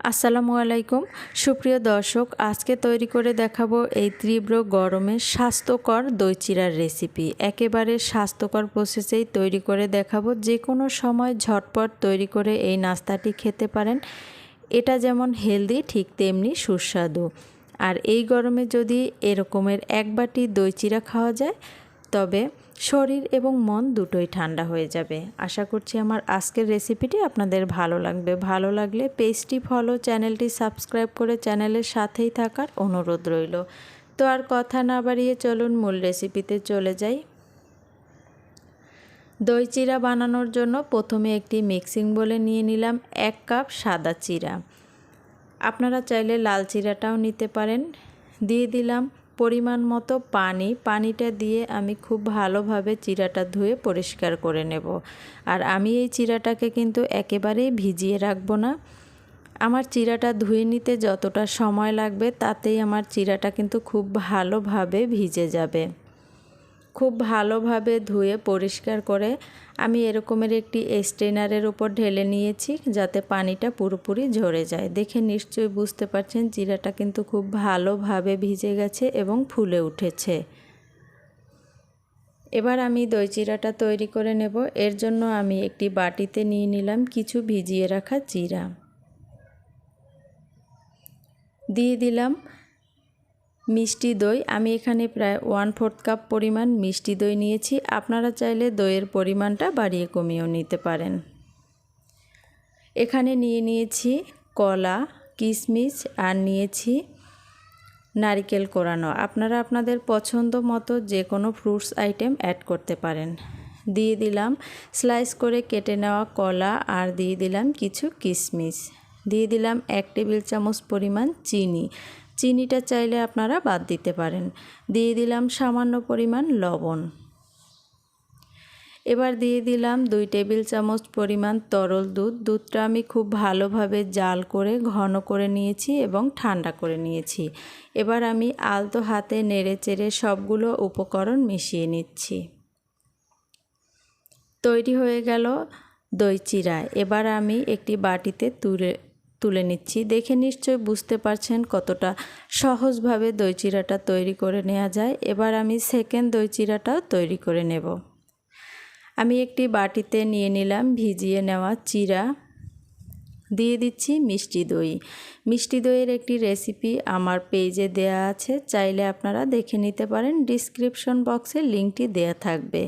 আসসালামু আলাইকুম। সুপ্রিয় দর্শক, আজকে তৈরি করে দেখাবো এই তীব্র গরমে স্বাস্থ্যকর দই চিরার রেসিপি। একেবারে স্বাস্থ্যকর প্রসেসেই তৈরি করে দেখাবো। যে কোনো সময় ঝটপট তৈরি করে এই নাস্তাটি খেতে পারেন। এটা যেমন হেলদি, ঠিক তেমনি সুস্বাদু। আর এই গরমে যদি এরকমের এক বাটি দই চিরা খাওয়া যায় তবে শরীর এবং মন দুটোই ঠান্ডা হয়ে যাবে। আশা করছি আমার আজকের রেসিপিটি আপনাদের ভালো লাগবে। ভালো লাগলে পেজটি ফলো, চ্যানেলটি সাবস্ক্রাইব করে চ্যানেলের সাথেই থাকার অনুরোধ রইল। তো আর কথা না বাড়িয়ে চলুন মূল রেসিপিতে চলে যাই। দই চিরা বানানোর জন্য প্রথমে একটি মিক্সিং বলে নিয়ে নিলাম এক কাপ সাদা চিরা। আপনারা চাইলে লাল চিরাটাও নিতে পারেন। দিয়ে দিলাম পরিমাণ মতো পানি, পানিটা দিয়ে আমি খুব ভালোভাবে চিরাটা ধুয়ে পরিষ্কার করে নেব। আর আমি এই চিরাটাকে কিন্তু একেবারেই ভিজিয়ে রাখব না। আমার চিরাটা ধুয়ে নিতে যতটা সময় লাগবে, তাতেই আমার চিরাটা কিন্তু খুব ভালোভাবে ভিজে যাবে। খুব ভালোভাবে ধুয়ে পরিষ্কার করে আমি এরকমের একটি স্ট্রেনারের উপর ঢেলে নিয়েছি যাতে পানিটা পুরোপুরি ঝরে যায়। দেখে নিশ্চয়ই বুঝতে পারছেন জিরাটা কিন্তু খুব ভালোভাবে ভিজে গেছে এবং ফুলে উঠেছে। এবার আমি দই চিরাটা তৈরি করে নেব। এর জন্য আমি একটি বাটিতে নিয়ে নিলাম কিছু ভিজিয়ে রাখা জিরা। দিয়ে দিলাম মিষ্টি দই, আমি এখানে প্রায় ওয়ান ফোর্থ কাপ পরিমাণ মিষ্টি দই নিয়েছি। আপনারা চাইলে দইয়ের পরিমাণটা বাড়িয়ে কমিয়েও নিতে পারেন। এখানে নিয়ে নিয়েছি কলা, কিশমিশ আর নিয়েছি নারিকেল কোরানো। আপনারা আপনাদের পছন্দ মতো যে কোনো ফ্রুটস আইটেম অ্যাড করতে পারেন। দিয়ে দিলাম স্লাইস করে কেটে নেওয়া কলা আর দিয়ে দিলাম কিছু কিশমিশ। দিয়ে দিলাম এক টেবিল চামচ পরিমাণ চিনি। চিনিটা চাইলে আপনারা বাদ দিতে পারেন। দিয়ে দিলাম সামান্য পরিমাণ লবণ। এবার দিয়ে দিলাম দুই টেবিল চামচ পরিমাণ তরল দুধ। দুধটা আমি খুব ভালোভাবে জাল করে, ঘন করে নিয়েছি এবং ঠান্ডা করে নিয়েছি। এবার আমি আলতো হাতে নেড়ে চেড়ে সবগুলো উপকরণ মিশিয়ে নিচ্ছি। তৈরি হয়ে গেল দই চিরা। এবার আমি একটি বাটিতে তুলে তুলে নিচ্ছি। দেখে নিশ্চয় বুঝতে পারছেন কতটা সহজভাবে দই চিরাটা তৈরি করে নেওয়া যায়। এবার আমি সেকেন্ড দই চিরাটাও তৈরি করে নেব। আমি একটি বাটিতে নিয়ে নিলাম ভিজিয়ে নেওয়া চিরা। দিয়ে দিচ্ছি মিষ্টি দই। মিষ্টি দইয়ের একটি রেসিপি আমার পেজে দেয়া আছে। চাইলে আপনারা দেখে নিতে পারেন। ডিসক্রিপশন বক্সে লিঙ্কটি দেয়া থাকবে।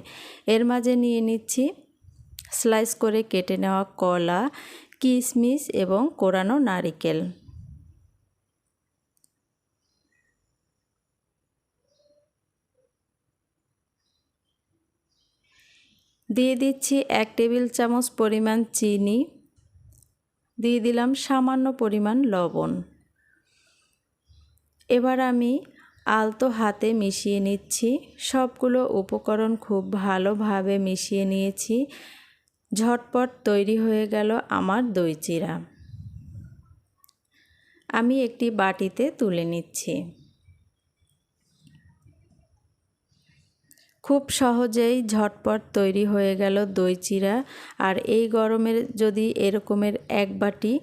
এর মাঝে নিয়ে নিচ্ছি স্লাইস করে কেটে নেওয়া কলা। কিশমিশ এবং কোরানো নারিকেল। দিয়ে দিচ্ছি এক টেবিল চামচ পরিমাণ চিনি। দিয়ে দিলাম সামান্য পরিমাণ লবণ। এবার আমি আলতো হাতে মিশিয়ে নিচ্ছি। সবগুলো উপকরণ খুব ভালোভাবে মিশিয়ে নিয়েছি। ঝটপট তৈরি হয়ে গেল আমার দই চিরা। আমি একটি বাটিতে তুলে নিচ্ছি। খুব সহজেই ঝটপট তৈরি হয়ে গেল দই চিরা আর এই গরমের যদি এরকমের এক বাটি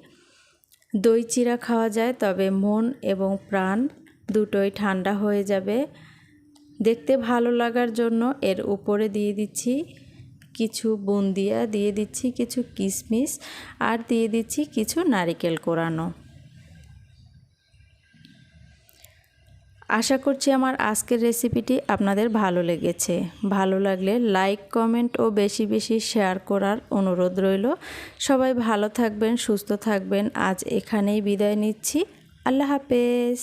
দই চিরা খাওয়া যায় তবে মন এবং প্রাণ দুটোই ঠান্ডা হয়ে যাবে। দেখতে ভালো লাগার জন্য এর উপরে দিয়ে দিচ্ছি কিছু বুন্দিয়া, দিয়ে দিচ্ছি কিছু কিশমিশ আর দিয়ে দিচ্ছি কিছু নারিকেল কোরানো। আশা করছি আমার আজকের রেসিপিটি আপনাদের ভালো লেগেছে। ভালো লাগলে লাইক, কমেন্ট ও বেশি বেশি শেয়ার করার অনুরোধ রইল। সবাই ভালো থাকবেন, সুস্থ থাকবেন। আজ এখানেই বিদায় নিচ্ছি। আল্লাহ হাফেজ।